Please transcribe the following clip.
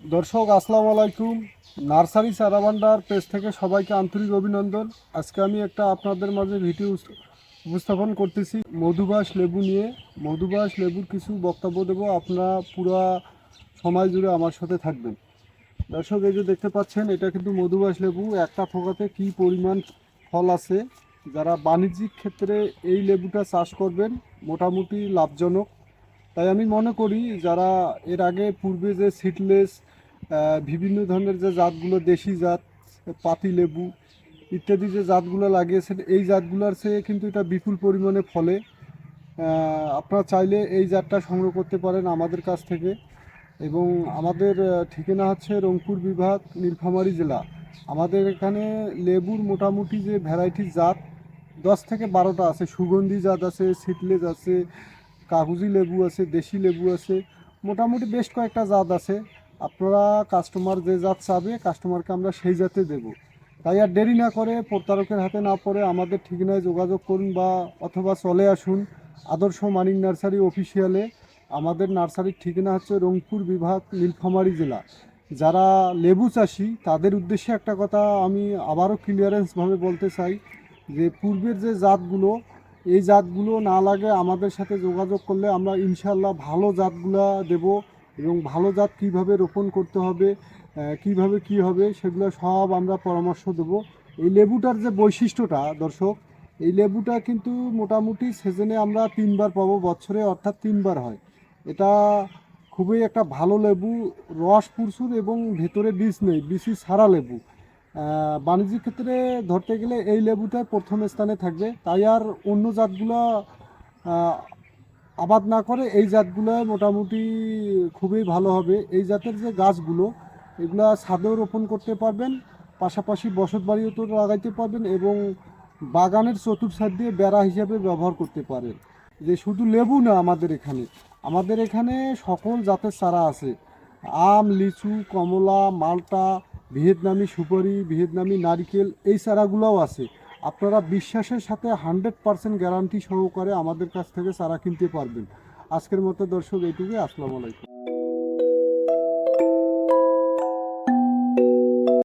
দর্শক, আসসালামু আলাইকুম। নার্সারি চারাভান্ডার পেজ থেকে সবাইকে আন্তরিক অভিনন্দন। আজকে আমি একটা আপনাদের মাঝে ভিডিও উপস্থাপন করতেছি মধুবাস লেবু নিয়ে। মধুবাস লেবুর কিছু বক্তব্য দেবো, আপনারা পুরা সময় জুড়ে আমার সাথে থাকবেন। দর্শক, এই যে দেখতে পাচ্ছেন, এটা কিন্তু মধুবাস লেবু। একটা ফোকাতে কি পরিমাণ ফল আছে? যারা বাণিজ্যিক ক্ষেত্রে এই লেবুটা চাষ করবেন, মোটামুটি লাভজনক। তাই আমি মনে করি যারা এর আগে পূর্বে যে সিডলেস বিভিন্ন ধরনের যে জাতগুলো, দেশি জাত, পাতি লেবু ইত্যাদি যে জাতগুলো লাগিয়েছেন, এই জাতগুলোর চেয়ে কিন্তু এটা বিপুল পরিমাণে ফলে। আপনারা চাইলে এই জাতটা সংগ্রহ করতে পারেন আমাদের কাছ থেকে। এবং আমাদের ঠিকানা হচ্ছে রংপুর বিভাগ, নীলফামারী জেলা। আমাদের এখানে লেবুর মোটামুটি যে ভ্যারাইটি জাত, দশ থেকে বারোটা আছে। সুগন্ধি জাত আছে সিটলেস আছে কাগজি লেবু আছে, দেশি লেবু আছে, মোটামুটি বেশ কয়েকটা জাত আছে। আপনারা কাস্টমার যে জাত চাবে কাস্টমারকে আমরা সেই জাতে দেব। তাই আর দেরি না করে প্রতারকের হাতে না পড়ে আমাদের ঠিকানায় যোগাযোগ করুন বা অথবা চলে আসুন আদর্শ মানিক নার্সারি অফিসিয়ালে আমাদের নার্সারির ঠিকানা হচ্ছে রংপুর বিভাগ, নীলফামারী জেলা। যারা লেবু চাষি, তাদের উদ্দেশ্যে একটা কথা আমি আবারও ক্লিয়ারেন্সভাবে বলতে চাই যে, পূর্বের যে জাতগুলো এই জাতগুলো না লাগে আমাদের সাথে যোগাযোগ করলে আমরা ইনশাল্লাহ ভালো জাতগুলা দেব এবং ভালো জাত কীভাবে রোপণ করতে হবে কীভাবে কি হবে সেগুলো সব আমরা পরামর্শ দেব। এই লেবুটার যে বৈশিষ্ট্যটা দর্শক, এই লেবুটা কিন্তু মোটামুটি সিজনে আমরা তিনবার পাবো, বছরে অর্থাৎ তিনবার হয়। এটা খুবই একটা ভালো লেবু, রস প্রচুর এবং ভেতরে বীজ নেই, বীজই সারা লেবু। বাণিজ্যিক ক্ষেত্রে ধরতে গেলে এই লেবুটা প্রথম স্থানে থাকবে। তাই আর অন্য জাতগুলো আবাদ না করে এই জাতগুলো মোটামুটি খুবই ভালো হবে। এই জাতের যে গাছগুলো, এগুলা ছাদেও রোপণ করতে পারবেন, পাশাপাশি বসত বাড়িও তো লাগাইতে পারবেন এবং বাগানের চতুর্থ সাইড দিয়ে বেড়া হিসাবে ব্যবহার করতে পারেন। যে শুধু লেবু না আমাদের এখানে আমাদের এখানে সকল জাতের চারা আছে। আম, লিচু, কমলা, মালটা ভিয়েতনামি সুপারি, ভিয়েতনামি নারিকেল, এই চারাগুলোও আছে। আপনারা বিশ্বাসের সাথে হান্ড্রেড পার্সেন্ট গ্যারান্টি সহকারে আমাদের কাছ থেকে চারা কিনতে পারবেন। আজকের মতো দর্শক, এইটুকুই। আসসালামু আলাইকুম।